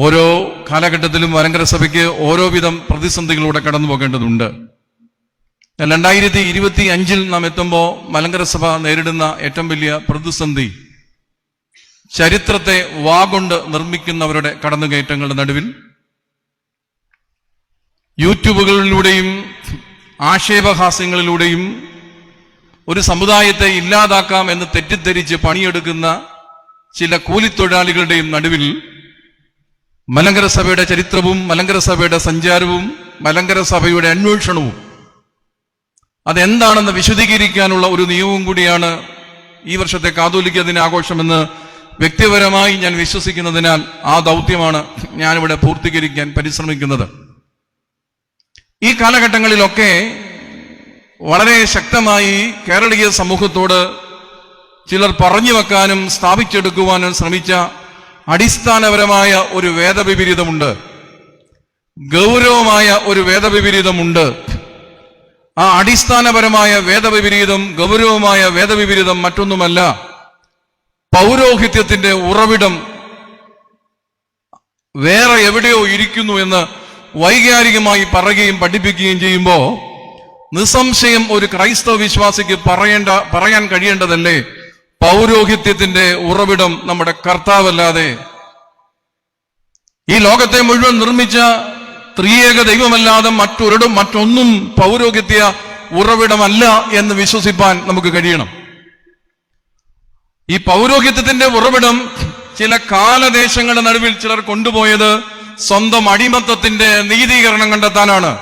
ഓരോ കാലഘട്ടത്തിലും മലങ്കര സഭയ്ക്ക് ഓരോ വിധം പ്രതിസന്ധികളിലൂടെ കടന്നു പോകേണ്ടതുണ്ട്. രണ്ടായിരത്തി ഇരുപത്തി അഞ്ചിൽ നാം എത്തുമ്പോൾ മലങ്കര സഭ നേരിടുന്ന ഏറ്റവും വലിയ പ്രതിസന്ധി ചരിത്രത്തെ വാഗൊണ്ട് നിർമ്മിക്കുന്നവരുടെ കടന്നുകയറ്റങ്ങളുടെ നടുവിൽ യൂട്യൂബുകളിലൂടെയും ആക്ഷേപഹാസ്യങ്ങളിലൂടെയും ഒരു സമുദായത്തെ ഇല്ലാതാക്കാം എന്ന് തെറ്റിദ്ധരിച്ച് പണിയെടുക്കുന്ന ചില കൂലിത്തൊഴിലാളികളുടെയും നടുവിൽ മലങ്കര സഭയുടെ ചരിത്രവും മലങ്കര സഭയുടെ സഞ്ചാരവും മലങ്കര സഭയുടെ അന്വേഷണവും. അതെന്താണെന്ന് വിശദീകരിക്കാനുള്ള ഒരു നിയമവും കൂടിയാണ് ഈ വർഷത്തെ കാതോലിക്ക ദിനാഘോഷമെന്ന് വ്യക്തിപരമായി ഞാൻ വിശ്വസിക്കുന്നതിനാൽ ആ ദൗത്യമാണ് ഞാനിവിടെ പൂർത്തീകരിക്കാൻ പരിശ്രമിക്കുന്നത്. ഈ കാലഘട്ടങ്ങളിലൊക്കെ വളരെ ശക്തമായി കേരളീയ സമൂഹത്തോട് ചിലർ പറഞ്ഞു വെക്കാനും സ്ഥാപിച്ചെടുക്കുവാനും ശ്രമിച്ച അടിസ്ഥാനപരമായ ഒരു വേദവിപരീതമുണ്ട്. ഗൗരവമായ ഒരു വേദവിപരീതമുണ്ട്. ആ അടിസ്ഥാനപരമായ വേദവിപരീതം ഗൗരവമായ വേദവിപരീതം മറ്റൊന്നുമല്ല. പൗരോഹിത്യത്തിന്റെ ഉറവിടം വേറെ എവിടെയോ ഇരിക്കുന്നു എന്ന് വൈകാരികമായി പറയുകയും പഠിപ്പിക്കുകയും ചെയ്യുമ്പോൾ നിസ്സംശയം ഒരു ക്രൈസ്തവ വിശ്വാസിക്ക് പറയേണ്ട പറയാൻ കഴിയേണ്ടതല്ലേ? പൗരോഹിത്യത്തിന്റെ ഉറവിടം നമ്മുടെ കർത്താവല്ലാതെ ഈ ലോകത്തെ മുഴുവൻ നിർമ്മിച്ച ത്രിയേക ദൈവമല്ലാതെ മറ്റൊരിടും മറ്റൊന്നും പൗരോഹിത്യ ഉറവിടമല്ല എന്ന് വിശ്വസിപ്പാൻ നമുക്ക് കഴിയണം. ഈ പൗരോഹിത്യത്തിന്റെ ഉറവിടം ചില കാലദേശങ്ങളുടെ നടുവിൽ ചിലർ കൊണ്ടുപോയത് സ്വന്തം അടിമത്തത്തിന്റെ നീതീകരണം കണ്ടെത്താനാണ്.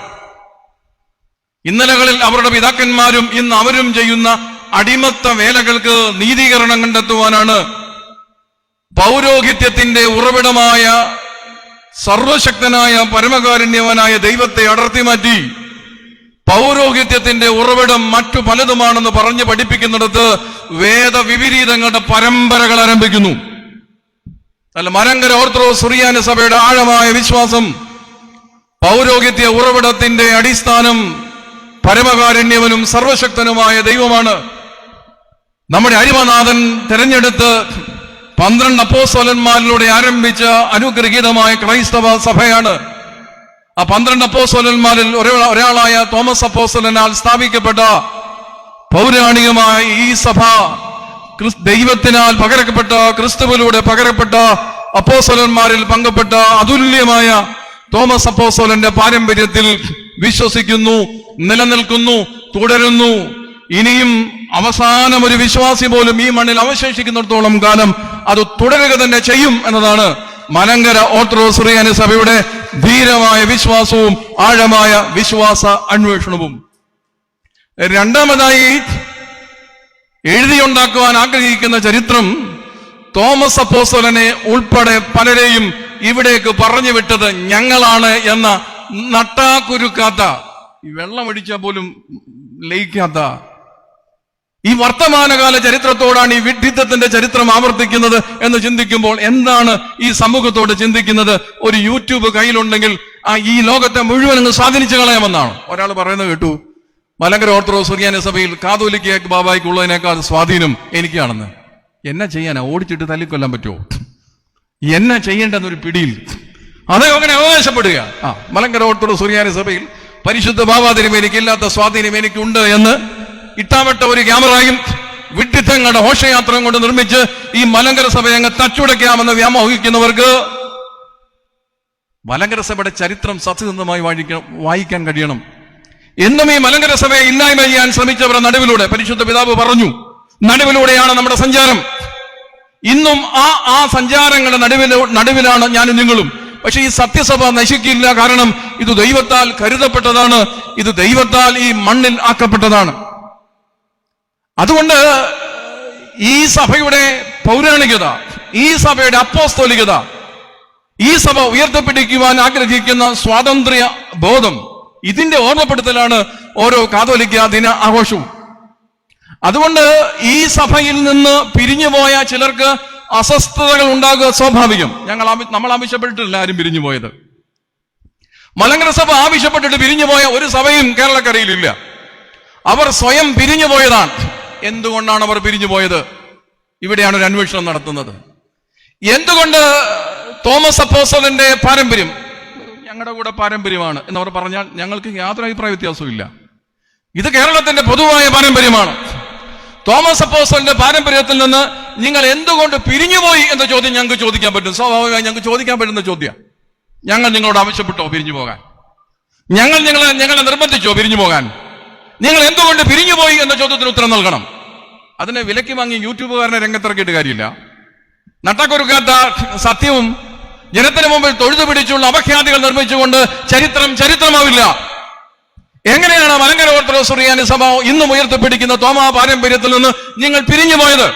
ഇന്നലകളിൽ അവരുടെ പിതാക്കന്മാരും ഇന്ന് അവരും ചെയ്യുന്ന അടിമത്ത വേലകൾക്ക് നീതീകരണം കണ്ടെത്തുവാനാണ് പൗരോഹിത്യത്തിന്റെ ഉറവിടമായ സർവശക്തനായ പരമകാരുണ്യവനായ ദൈവത്തെ അടർത്തി മാറ്റി. പൗരോഹിത്യത്തിന്റെ ഉറവിടം മറ്റു പലതുമാണെന്ന് പറഞ്ഞ് പഠിപ്പിക്കുന്നിടത്ത് വേദവിപരീതങ്ങളുടെ പരമ്പരകൾ ആരംഭിക്കുന്നു. അല്ല മരങ്കര ഓർത്തഡോക്സ് സുറിയാന സഭയുടെ ആഴമായ വിശ്വാസം പൗരോഹിത്യ ഉറവിടത്തിന്റെ അടിസ്ഥാനം പരമകാരുണ്യവനും സർവശക്തനുമായ ദൈവമാണ്. നമ്മുടെ അരിമനാഥൻ തെരഞ്ഞെടുത്ത് പന്ത്രണ്ട് അപ്പോസ്വലന്മാരിലൂടെ ആരംഭിച്ച അനുഗ്രഹീതമായ ക്രൈസ്തവ സഭയാണ്. ആ പന്ത്രണ്ട് അപ്പോസ്വലന്മാരിൽ ഒരാളായ തോമസ് അപ്പോസ്വലനാൽ സ്ഥാപിക്കപ്പെട്ട പൗരാണികമായ ഈ സഭ ദൈവത്തിനാൽ പകരപ്പെട്ട ക്രിസ്തുവിലൂടെ പകരപ്പെട്ട അപ്പോസ്വലന്മാരിൽ പങ്കപ്പെട്ട അതുല്യമായ തോമസ് അപ്പോസ്വലന്റെ പാരമ്പര്യത്തിൽ വിശ്വസിക്കുന്നു നിലനിൽക്കുന്നു തുടരുന്നു. ഇനിയും അവസാനം ഒരു വിശ്വാസി പോലും ഈ മണ്ണിൽ അവശേഷിക്കുന്നിടത്തോളം കാലം അത് തുടരുക തന്നെ ചെയ്യും എന്നതാണ് മലങ്കര ഓർത്തഡോക്സ് റിയാനി സഭയുടെ ധീരമായ വിശ്വാസവും ആഴമായ വിശ്വാസ അന്വേഷണവും. രണ്ടാമതായി എഴുതിയുണ്ടാക്കുവാൻ ആഗ്രഹിക്കുന്ന ചരിത്രം തോമസ് അപ്പോസ്തലനെ ഉൾപ്പെടെ പലരെയും ഇവിടേക്ക് പറഞ്ഞു വിട്ടത് ഞങ്ങളാണ് എന്ന നട്ടാക്കുരുക്കാത്ത ഈ വെള്ളമടിച്ചാൽ പോലും ലയിക്കാത്ത ഈ വർത്തമാനകാല ചരിത്രത്തോടാണ് ഈ വിഡ്ഢിത്തത്തിന്റെ ചരിത്രം ആവർത്തിക്കുന്നത് എന്ന് ചിന്തിക്കുമ്പോൾ എന്താണ് ഈ സമൂഹത്തോട് ചിന്തിക്കുന്നത്? ഒരു യൂട്യൂബ് കയ്യിലുണ്ടെങ്കിൽ ആ ഈ ലോകത്തെ മുഴുവൻ അങ്ങ് സ്വാധീനിച്ചു കളയാമെന്നാണ്. ഒരാൾ പറയുന്നത് കേട്ടു മലങ്കര ഓർത്തഡോക്സ് സുറിയാനി സഭയിൽ കാതോലിക്ക ബാബായ്ക്കുള്ളതിനേക്കാൾ സ്വാധീനം എനിക്കാണെന്ന്. എന്നാ ചെയ്യാനാ? ഓടിച്ചിട്ട് തല്ലിക്കൊല്ലാൻ പറ്റുമോ? എന്നാ ചെയ്യേണ്ടെന്നൊരു പിടിയിൽ. അതേ അങ്ങനെ അവകാശപ്പെടുക. ആ മലങ്കര ഓർത്തഡോക്സ് സുറിയാനി സഭയിൽ പരിശുദ്ധ ബാബാതിരും എനിക്കില്ലാത്ത സ്വാധീനം എനിക്കുണ്ട് എന്ന് ഇട്ടാവട്ട ഒരു ക്യാമറയും വിഡ്ഢിത്തങ്ങളുടെ ഘോഷയാത്രയും കൊണ്ട് നിർമ്മിച്ച് ഈ മലങ്കര സഭയങ്ങ് തച്ചുടയ്ക്കാമെന്ന് വ്യാമോഹിക്കുന്നവർക്ക് മലങ്കര സഭയുടെ ചരിത്രം സത്യസന്ധമായി വായിക്കാൻ കഴിയണം. എന്നും ഈ മലങ്കര സഭയെ ഇല്ലായ്മ ചെയ്യാൻ ശ്രമിച്ചവരുടെ നടുവിലൂടെ പരിശുദ്ധ പിതാവ് പറഞ്ഞു നടുവിലൂടെയാണ് നമ്മുടെ സഞ്ചാരം. ഇന്നും ആ ആ സഞ്ചാരങ്ങളുടെ നടുവിൽ നടുവിലാണ് ഞാനും നിങ്ങളും. പക്ഷെ ഈ സത്യസഭ നശിക്കില്ല കാരണം ഇത് ദൈവത്താൽ കരുതപ്പെട്ടതാണ് ഇത് ദൈവത്താൽ ഈ മണ്ണിൽ ആക്കപ്പെട്ടതാണ്. അതുകൊണ്ട് ഈ സഭയുടെ പൗരാണികത ഈ സഭയുടെ അപ്പോസ്തോലികത ഈ സഭ ഉയർത്തപ്പിടിക്കുവാൻ ആഗ്രഹിക്കുന്ന സ്വാതന്ത്ര്യ ബോധം ഇതിന്റെ ഓർമ്മപ്പെടുത്തലാണ് ഓരോ കാതോലിക്ക ദിന ആഘോഷവും. അതുകൊണ്ട് ഈ സഭയിൽ നിന്ന് പിരിഞ്ഞുപോയ ചിലർക്ക് അസ്വസ്ഥതകൾ ഉണ്ടാകുക സ്വാഭാവികം. ഞങ്ങൾ നമ്മൾ ആവശ്യപ്പെട്ടിട്ടില്ല ആരും പിരിഞ്ഞു പോയത് മലങ്കര സഭ ആവശ്യപ്പെട്ടിട്ട് പിരിഞ്ഞുപോയ ഒരു സഭയും കേരളക്കരയിലില്ല. അവർ സ്വയം പിരിഞ്ഞു പോയതാണ് എന്തുകൊണ്ടാണ് അവർ പിരിഞ്ഞു പോയത്? ഇവിടെയാണ് ഒരു അന്വേഷണം നടത്തുന്നത്. എന്തുകൊണ്ട് തോമസ് അപ്പോസലിന്റെ പാരമ്പര്യം ഞങ്ങളുടെ കൂടെ പാരമ്പര്യമാണ് എന്നവർ പറഞ്ഞാൽ ഞങ്ങൾക്ക് യാതൊരു അഭിപ്രായ വ്യത്യാസവും ഇത് കേരളത്തിന്റെ പൊതുവായ പാരമ്പര്യമാണ്. തോമസ് അപ്പോസലിന്റെ പാരമ്പര്യത്തിൽ നിന്ന് നിങ്ങൾ എന്തുകൊണ്ട് പിരിഞ്ഞുപോയി എന്ന ചോദ്യം ഞങ്ങൾക്ക് ചോദിക്കാൻ പറ്റും. സ്വാഭാവികമായി ഞങ്ങൾക്ക് ചോദിക്കാൻ പറ്റുന്ന ചോദ്യം. ഞങ്ങൾ നിങ്ങളോട് ആവശ്യപ്പെട്ടോ പിരിഞ്ഞു പോകാൻ? ഞങ്ങൾ നിങ്ങളെ ഞങ്ങളെ നിർബന്ധിച്ചോ പിരിഞ്ഞു പോകാൻ? നിങ്ങൾ എന്തുകൊണ്ട് പിരിഞ്ഞുപോയി എന്ന ചോദ്യത്തിന് ഉത്തരം നൽകണം. അതിനെ വിലക്ക് വാങ്ങി യൂട്യൂബുകാരനെ രംഗത്തിറക്കിയിട്ട് കാര്യമില്ല. നട്ടക്കൊരുക്കാത്ത സത്യവും ജനത്തിന് മുമ്പിൽ തൊഴുതു പിടിച്ചുള്ള അപഖ്യാതികൾ നിർമ്മിച്ചുകൊണ്ട് ചരിത്രം ചരിത്രമാവില്ല. എങ്ങനെയാണ് മലങ്കര ഓർത്തഡോക്സ് സുറിയാനി സഭ ഇന്നും ഉയർത്തിപ്പിടിക്കുന്ന തോമാ പാരമ്പര്യത്തിൽ നിന്ന് നിങ്ങൾ പിരിഞ്ഞു പോയത്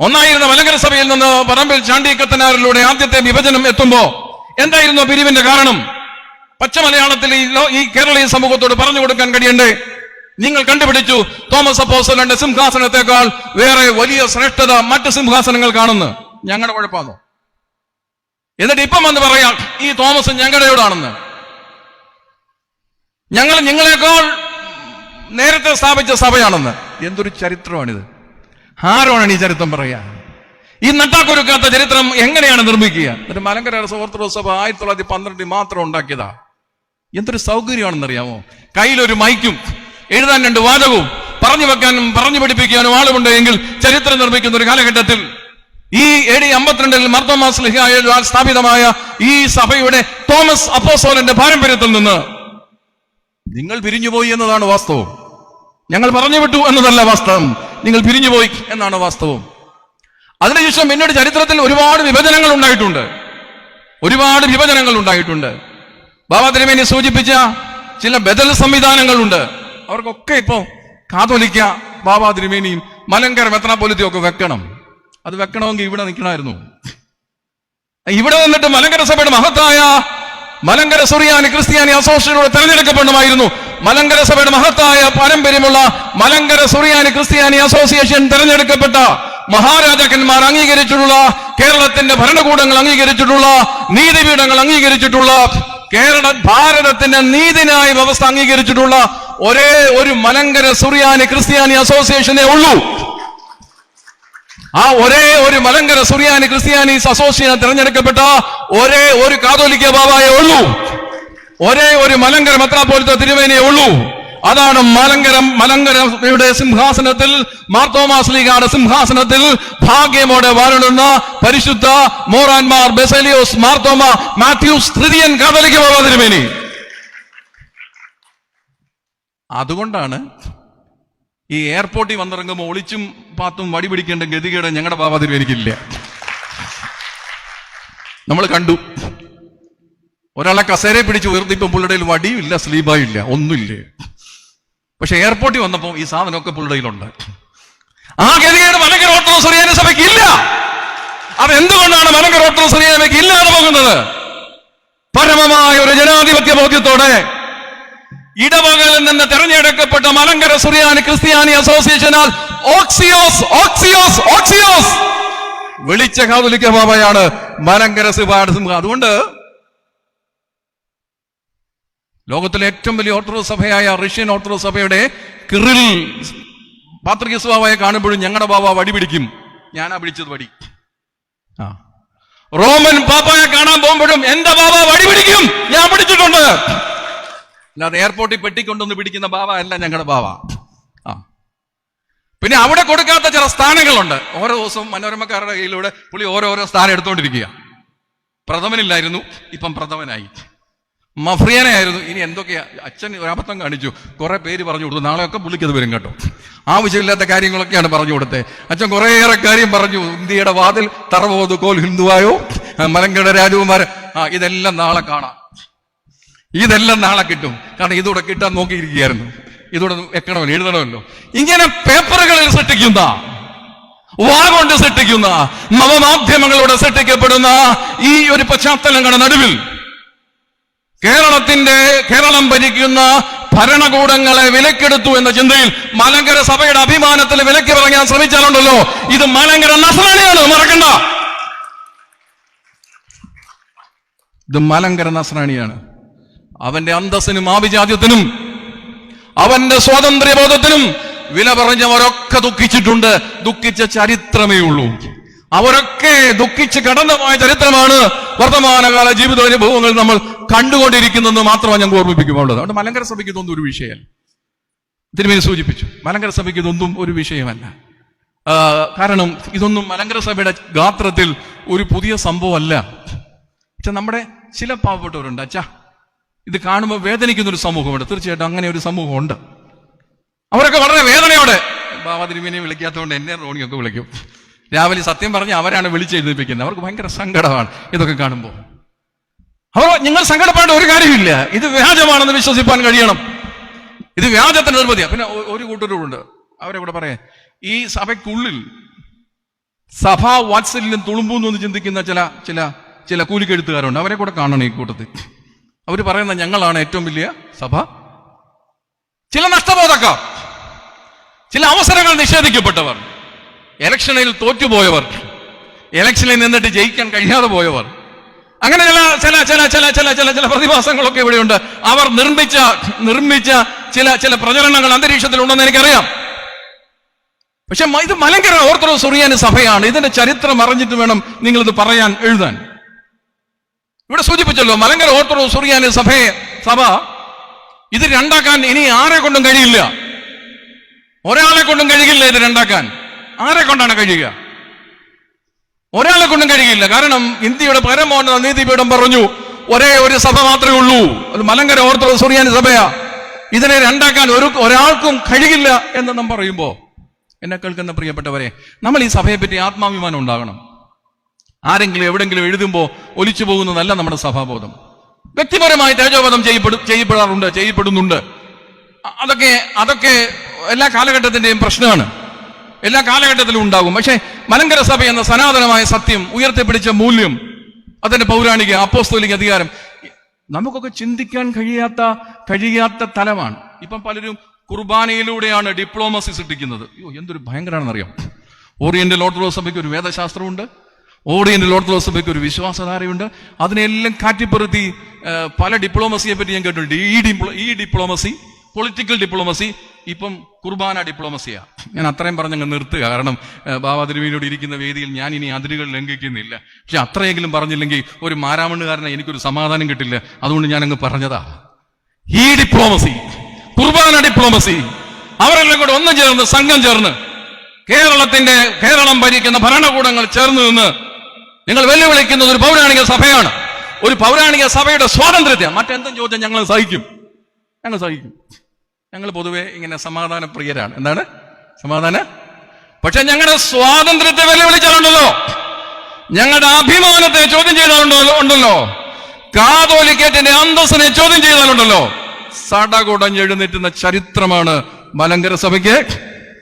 ഒന്നായിരുന്ന മലങ്കര സഭയിൽ നിന്ന് പറമ്പിൽ ചാണ്ടിക്കത്തനാറിലൂടെ ആദ്യത്തെ വിഭജനം എത്തുമ്പോ എന്തായിരുന്നു പിരിവിന്റെ കാരണം? പച്ച മലയാളത്തിൽ ഈ കേരളീയ സമൂഹത്തോട് പറഞ്ഞു കൊടുക്കാൻ കഴിയണ്ടേ? നിങ്ങൾ കണ്ടുപിടിച്ചു. തോമസ് അപ്പോസലന്റെ സിംഹാസനത്തെക്കാൾ വേറെ വലിയ ശ്രേഷ്ഠത മറ്റ് സിംഹാസനങ്ങൾ കാണുന്നു. ഞങ്ങളുടെ കുഴപ്പമാണോ? എന്നിട്ട് ഇപ്പം വന്ന് പറയാം ഈ തോമസ് ഞങ്ങളുടെയോടാണെന്ന്. ഞങ്ങൾ നിങ്ങളെക്കാൾ നേരത്തെ സ്ഥാപിച്ച സഭയാണെന്ന്. എന്തൊരു ചരിത്രമാണിത്. ആരോടാണ് ഈ ചരിത്രം പറയാ ഈ നട്ടാക്കൊരുക്കാത്ത ചരിത്രം എങ്ങനെയാണ് നിർമ്മിക്കുക? എന്നിട്ട് മലങ്കര ഓർത്തഡോക്സ് സഭ ആയിരത്തി തൊള്ളായിരത്തി പന്ത്രണ്ടിൽ മാത്രം ഉണ്ടാക്കിയതാ. എന്തൊരു സൗകര്യമാണെന്ന് അറിയാമോ കയ്യിലൊരു മൈക്കും എഴുതാൻ രണ്ട് വാചകവും പറഞ്ഞു വെക്കാനും പറഞ്ഞു പഠിപ്പിക്കാനും ആളുമുണ്ട് എങ്കിൽ ചരിത്രം നിർമ്മിക്കുന്ന ഒരു കാലഘട്ടത്തിൽ ഈ എ ഡി അമ്പത്തിരണ്ടിൽ മർദ്ദമാസ്ലിഹായ സ്ഥാപിതമായ ഈ സഭയുടെ തോമസ് അപ്പോസോലന്റെ പാരമ്പര്യത്തിൽ നിന്ന് നിങ്ങൾ പിരിഞ്ഞുപോയി എന്നതാണ് വാസ്തവം. ഞങ്ങൾ പറഞ്ഞു വിട്ടു എന്നതല്ല വാസ്തവം. നിങ്ങൾ പിരിഞ്ഞുപോയി എന്നാണ് വാസ്തവം. അതിനുശേഷം പിന്നീട് ചരിത്രത്തിൽ ഒരുപാട് വിഭജനങ്ങൾ ഉണ്ടായിട്ടുണ്ട്. ഒരുപാട് വിഭജനങ്ങൾ ഉണ്ടായിട്ടുണ്ട്. ബാബा തിരുമേനി സൂചിപ്പിച്ച ചില ബദൽ സംവിധാനങ്ങളുണ്ട്. അവർക്കൊക്കെ ഇപ്പോ കാതോലിക്ക ബാബാ മലങ്കര മെത്രാപ്പൊലിത്തിയും ഒക്കെ വെക്കണം. അത് വെക്കണമെങ്കിൽ ഇവിടെ നിൽക്കണമായിരുന്നു. ഇവിടെ വന്നിട്ട് മലങ്കര സഭയുടെ മഹത്തായ മലങ്കര സുറിയാനി ക്രിസ്ത്യാനി അസോസിയേഷനോട് തെരഞ്ഞെടുക്കപ്പെടണമായിരുന്നു മലങ്കര സഭയുടെ മഹത്തായ പാരമ്പര്യമുള്ള മലങ്കര സുറിയാനി ക്രിസ്ത്യാനി അസോസിയേഷൻ തെരഞ്ഞെടുക്കപ്പെട്ട മഹാരാജാക്കന്മാർ അംഗീകരിച്ചിട്ടുള്ള കേരളത്തിന്റെ ഭരണകൂടങ്ങൾ അംഗീകരിച്ചിട്ടുള്ള നീതിപീഠങ്ങൾ അംഗീകരിച്ചിട്ടുള്ള കേരള ഭാരതത്തിന്റെ നീതിന്യായ വ്യവസ്ഥ അംഗീകരിച്ചിട്ടുള്ള ഒരേ ഒരു മലങ്കര സുറിയാനി ക്രിസ്ത്യാനി അസോസിയേഷനെ ഉള്ളൂ. ആ ഒരേ ഒരു മലങ്കര സുറിയാനി ക്രിസ്ത്യാനീസ് അസോസിയേഷൻ തിരഞ്ഞെടുക്കപ്പെട്ട ഒരേ ഒരു കാതോലിക്ക ബാബായേ ഉള്ളൂ. ഒരേ ഒരു മലങ്കര മെത്രാപോലിത്ത തിരുവേനയെ ഉള്ളൂ. അതാണ് മലങ്കര മലങ്കരയുടെ സിംഹാസനത്തിൽ മാർത്തോമാസ്ലിഗായുടെ സിംഹാസനത്തിൽ ഭാഗ്യമോടെ വാഴുന്ന പരിശുദ്ധ മോറാൻമാർ ബെസലിയോസ് മാർത്തോമ മാത്യൂസ് തൃതീയൻ കാതലിക്ക് പോവാതിരുമേനി അതുകൊണ്ടാണ് ഈ എയർപോർട്ടിൽ വന്നിറങ്ങുമ്പോൾ ഒളിച്ചും പാത്തും വടി പിടിക്കേണ്ട ഗതികേട് ഞങ്ങളുടെ ബാബാതിരി എനിക്കില്ല നമ്മൾ കണ്ടു. ഒരാളെ കസേരയെ പിടിച്ച് ഉയർത്തിപ്പം പുള്ളിയുടെ കയ്യിൽ വടിയും ഇല്ല സ്ലീബായും ഇല്ല ഒന്നുമില്ലേ. പക്ഷെ എയർപോർട്ടിൽ വന്നപ്പോൾ ഈ സാധനമൊക്കെ പുള്ളിയിലുണ്ട് ആ ഗതികേട് മലങ്കര ഓട്ടോസ് സുറിയാന സഭയ്ക്ക് ഇല്ല. അത് എന്തുകൊണ്ടാണ് മലങ്കര ഓട്ടോസ് സുറിയാന സഭയ്ക്ക് ഇല്ലാതെ പോകുന്നത്? പരമമായ ഒരു ജനാധിപത്യ ബോധ്യത്തോടെ ഇടവകളിൽ നിന്ന് തെരഞ്ഞെടുക്കപ്പെട്ട മലങ്കര സുറിയാനി ക്രിസ്ത്യാനി അസോസിയേഷനാൽ ഓക്സിയോസ് ഓക്സിയോസ് ഓക്സിയോസ്. വിളിച്ച കാതുലിക്ക ബാബയാണ് മലങ്കര സിബാട് അതുകൊണ്ട് ലോകത്തിലെ ഏറ്റവും വലിയ ഓർത്തഡോക്സ് സഭയായ റഷ്യൻ ഓർത്തഡോക്സ് സഭയുടെ കിറിൽ പാത്രിക ബാബയെ കാണുമ്പോഴും ഞങ്ങളുടെ ബാബ വടി പിടിക്കും. ഞാനാ പിടിച്ചത് വടി. ആ. റോമൻ പാപ്പയെ കാണാൻ പോകുമ്പോഴും എന്റെ ബാബ വടി പിടിക്കും. ഞാൻ പിടിച്ചിട്ടുണ്ട്. അല്ലാതെ എയർപോർട്ടിൽ പെട്ടിക്കൊണ്ടൊന്ന് പിടിക്കുന്ന ബാബ അല്ല ഞങ്ങളുടെ ബാബ. ആ. പിന്നെ അവിടെ കൊടുക്കാത്ത ചില സ്ഥാനങ്ങളുണ്ട്. ഓരോ ദിവസവും മനോരമക്കാരുടെ കയ്യിലൂടെ പുള്ളി ഓരോരോ സ്ഥാനം എടുത്തുകൊണ്ടിരിക്കുക പ്രഥമനില്ലായിരുന്നു ഇപ്പം പ്രഥമനായി. മഫ്രിയനായിരുന്നു ഇനി എന്തൊക്കെയാ? അച്ഛൻ ഒരു അബദ്ധം കാണിച്ചു. കുറെ പേര് പറഞ്ഞു കൊടുത്തു. നാളെയൊക്കെ പുള്ളിക്കത് വരും കേട്ടോ. ആവശ്യമില്ലാത്ത കാര്യങ്ങളൊക്കെയാണ് പറഞ്ഞു കൊടുത്തത് അച്ഛൻ കുറേയേറെ കാര്യം പറഞ്ഞു. ഇന്ത്യയുടെ വാതിൽ തറവോത് കോൽ ഹിന്ദുവായോ? മലങ്കട രാജകുമാരൻ ആ ഇതെല്ലാം നാളെ കാണാം. ഇതെല്ലാം നാളെ കിട്ടും. കാരണം ഇതൂടെ കിട്ടാൻ നോക്കിയിരിക്കുകയായിരുന്നു. ഇതൂടെ വെക്കണമല്ലോ എഴുതണമല്ലോ. ഇങ്ങനെ പേപ്പറുകളിൽ സൃഷ്ടിക്കുന്ന വാ കൊണ്ട് സൃഷ്ടിക്കുന്ന നവമാധ്യമങ്ങളോട് സൃഷ്ടിക്കപ്പെടുന്ന ഈ ഒരു പശ്ചാത്തലങ്ങളുടെ നടുവിൽ കേരളത്തിന്റെ കേരളം ഭരിക്കുന്ന ഭരണകൂടങ്ങളെ വിലക്കെടുത്തു എന്ന ചിന്തയിൽ മലങ്കര സഭയുടെ അഭിമാനത്തിൽ വിലക്ക് പറയാൻ ശ്രമിച്ചാലുണ്ടല്ലോ. ഇത് മലങ്കര നസ്രാണിയാണ് മറക്കണ്ട. ഇത് മലങ്കര നസ്രാണിയാണ്. അവന്റെ അന്തസ്സിനും ആഭിജാത്യത്തിനും അവന്റെ സ്വാതന്ത്ര്യബോധത്തിനും വില പറഞ്ഞവരൊക്കെ ദുഃഖിച്ചിട്ടുണ്ട്. ദുഃഖിച്ച ചരിത്രമേ ഉള്ളൂ. അവരൊക്കെ ദുഃഖിച്ച് കടന്നുപോയ ചരിത്രമാണ് വർത്തമാനകാല ജീവിത അനുഭവങ്ങൾ നമ്മൾ കണ്ടുകൊണ്ടിരിക്കുന്നതെന്ന് മാത്രമാണ് ഞങ്ങൾ ഓർമ്മിപ്പിക്കുമ്പോൾ അതുകൊണ്ട് മലങ്കര സഭയ്ക്ക് ഇതൊന്നും ഒരു വിഷയമല്ല. തിരുമേനി സൂചിപ്പിച്ചു. മലങ്കര സഭയ്ക്ക് ഇതൊന്നും ഒരു വിഷയമല്ല. കാരണം ഇതൊന്നും മലങ്കര സഭയുടെ ഗാത്രത്തിൽ ഒരു പുതിയ സംഭവമല്ല. പക്ഷെ നമ്മുടെ ചില പാവപ്പെട്ടവരുണ്ട്. അച്ഛാ ഇത് കാണുമ്പോൾ വേദനിക്കുന്ന ഒരു സമൂഹമുണ്ട്. തീർച്ചയായിട്ടും അങ്ങനെ ഒരു സമൂഹമുണ്ട്. അവരൊക്കെ വളരെ വേദനയോടെ ബാബാ തിരുമേനിയെ വിളിക്കാത്തതുകൊണ്ട് എന്നെ റോണിയൊക്കെ വിളിക്കും. രാവിലെ സത്യം പറഞ്ഞ് അവരാണ് വിളിച്ചെഴുതിപ്പിക്കുന്നത്. അവർക്ക് ഭയങ്കര സങ്കടമാണ് ഇതൊക്കെ കാണുമ്പോൾ. അവർ നിങ്ങൾ സങ്കടപ്പെടേണ്ട ഒരു കാര്യമില്ല. ഇത് വ്യാജമാണെന്ന് വിശ്വസിപ്പാൻ കഴിയണം. ഇത് വ്യാജത്തിന് നിർബന്ധിയാണ് പിന്നെ ഒരു കൂട്ടരുണ്ട് അവരെ കൂടെ പറയാം? ഈ സഭയ്ക്കുള്ളിൽ സഭാ വാത്സല്യം തുളുമ്പൂന്നു എന്ന് ചിന്തിക്കുന്ന ചില ചില ചില കൂലിക്കെഴുത്തുകാരുണ്ട്. അവരെ കൂടെ കാണണം ഈ കൂട്ടത്തിൽ. അവർ പറയുന്ന ഞങ്ങളാണ് ഏറ്റവും വലിയ സഭ. ചില നഷ്ടബോധക്കാർ ചില അവസരങ്ങൾ നിഷേധിക്കപ്പെട്ടവർ ഇലക്ഷനിൽ തോറ്റുപോയവർ ഇലക്ഷനിൽ നിന്നിട്ട് ജയിക്കാൻ കഴിയാതെ പോയവർ അങ്ങനെ ചില ചില ചില ചില ചില ചില ചില പ്രതിഭാസങ്ങളൊക്കെ ഇവിടെയുണ്ട്. അവർ നിർമ്മിച്ച നിർമ്മിച്ച ചില ചില പ്രചരണങ്ങൾ അന്തരീക്ഷത്തിലുണ്ടെന്ന് എനിക്കറിയാം. പക്ഷെ ഇത് മലങ്കര ഓർത്തഡോക്സ് സുറിയാനി സഭയാണ്. ഇതിന്റെ ചരിത്രം അറിഞ്ഞിട്ട് വേണം നിങ്ങൾ ഇത് പറയാൻ എഴുതാൻ. ഇവിടെ സൂചിപ്പിച്ചല്ലോ മലങ്കര ഓർത്തഡോക്സ് സുറിയാനി സഭയെ സഭ ഇത് രണ്ടാക്കാൻ ഇനി ആരെ കൊണ്ടും കഴിയില്ല. ഒരാളെ കൊണ്ടും കഴിയില്ല ഇത് രണ്ടാക്കാൻ. ആരെ കൊണ്ടാണ് കഴിയുക? ഒരാളെ കൊണ്ടും കഴിയില്ല കാരണം ഇന്ത്യയുടെ പരമോന്നത നീതിപീഠം പറഞ്ഞു ഒരേ ഒരു സഭ മാത്രമേ ഉള്ളൂ. അത് മലങ്കര ഓർത്തോ സുറിയാനി സഭയാ. ഇതിനെ രണ്ടാക്കാൻ ഒരു ഒരാൾക്കും കഴിയില്ല എന്ന് നാം പറയുമ്പോ എന്നെ കേൾക്കുന്ന പ്രിയപ്പെട്ടവരെ നമ്മൾ ഈ സഭയെ പറ്റി ആത്മാഭിമാനം ഉണ്ടാകണം. ആരെങ്കിലും എവിടെങ്കിലും എഴുതുമ്പോൾ ഒലിച്ചു പോകുന്നതല്ല നമ്മുടെ സഭാബോധം. വ്യക്തിപരമായി തേജോബോധം ചെയ്യപ്പെടും ചെയ്യപ്പെടാറുണ്ട് ചെയ്യപ്പെടുന്നുണ്ട്. അതൊക്കെ അതൊക്കെ എല്ലാ കാലഘട്ടത്തിന്റെയും പ്രശ്നമാണ്. എല്ലാ കാലഘട്ടത്തിലും ഉണ്ടാകും. പക്ഷേ മലങ്കര സഭ എന്ന സനാതനമായ സത്യം ഉയർത്തിപ്പിടിച്ച മൂല്യം അതിന്റെ പൗരാണിക അപ്പോസ്തോലിക അധികാരം നമുക്കൊക്കെ ചിന്തിക്കാൻ കഴിയാത്ത കഴിയാത്ത തലമാണ്. ഇപ്പം പലരും കുർബാനയിലൂടെയാണ് ഡിപ്ലോമസി സൃഷ്ടിക്കുന്നത് അയ്യോ എന്തൊരു ഭയങ്കരമാണെന്നറിയാം ഓറിയന്റൽ ഓർത്തഡോക്സ് സഭയ്ക്ക് ഒരു വേദശാസ്ത്രമുണ്ട്. ഓറിയന്റൽ ഓർത്തഡോക്സ് സഭയ്ക്ക് ഒരു വിശ്വാസധാരയുണ്ട്. അതിനെല്ലാം കാറ്റിപ്പുറത്തി പല ഡിപ്ലോമസിയെ പറ്റി ഞാൻ കേട്ടിട്ടുണ്ട്. ഈ ഡിപ്ലോ ഈ ഡിപ്ലോമസി പൊളിറ്റിക്കൽ ഡിപ്ലോമസി ഇപ്പം കുർബാന ഡിപ്ലോമസിയാ ഞാൻ അത്രയും പറഞ്ഞങ്ങ് നിർത്തുക. കാരണം ബാബാതിരുവിനോട് ഇരിക്കുന്ന വേദിയിൽ ഞാൻ ഇനി അതിരുകൾ ലംഘിക്കുന്നില്ല. പക്ഷെ അത്രയെങ്കിലും പറഞ്ഞില്ലെങ്കിൽ ഒരു മാരാമണ്ണുകാരനെ എനിക്കൊരു സമാധാനം കിട്ടില്ല. അതുകൊണ്ട് ഞാൻ അങ്ങ് പറഞ്ഞതാ. ഈ ഡിപ്ലോമസി കുർബാന ഡിപ്ലോമസി അവരെല്ലാം കൂടെ ഒന്നും ചേർന്ന് സംഘം ചേർന്ന് കേരളത്തിന്റെ കേരളം ഭരിക്കുന്ന ഭരണകൂടങ്ങൾ ചേർന്ന് നിന്ന് നിങ്ങൾ വെല്ലുവിളിക്കുന്നത് ഒരു പൗരാണിക സഭയാണ്. ഒരു പൗരാണിക സഭയുടെ സ്വാതന്ത്ര്യത്തെ മറ്റെന്തും ചോദിച്ചാൽ ഞങ്ങൾ സഹിക്കും. ഞങ്ങൾ സഹിക്കും. ഞങ്ങൾ പൊതുവെ ഇങ്ങനെ സമാധാന പ്രിയരാണ് എന്താണ്? സമാധാന? പക്ഷെ ഞങ്ങളുടെ സ്വാതന്ത്ര്യത്തെ വെല്ലുവിളിച്ചാലുണ്ടല്ലോ. ഞങ്ങളുടെ അഭിമാനത്തെ ചോദ്യം ചെയ്താലുണ്ടല്ലോ ഉണ്ടല്ലോ. കാതോലിക്കേറ്റിന്റെ അന്തസ്സിനെ ചോദ്യം ചെയ്താലുണ്ടല്ലോ. സടകുടഞ്ഞെഴുന്നേറ്റുന്ന ചരിത്രമാണ് മലങ്കര സഭയ്ക്ക്.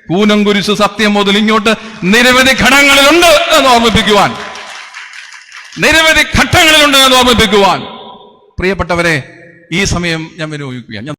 കൂനംകുരിശ് സത്യം മുതൽ ഇങ്ങോട്ട് നിരവധി ഘടകങ്ങളിലുണ്ട് എന്ന് ഓർമ്മിപ്പിക്കുവാൻ. നിരവധി ഘട്ടങ്ങളിലുണ്ട് എന്ന് ഓർമ്മിപ്പിക്കുവാൻ. പ്രിയപ്പെട്ടവരെ ഈ സമയം ഞാൻ വിനിയോഗിക്കുകയാണ്. ഞാൻ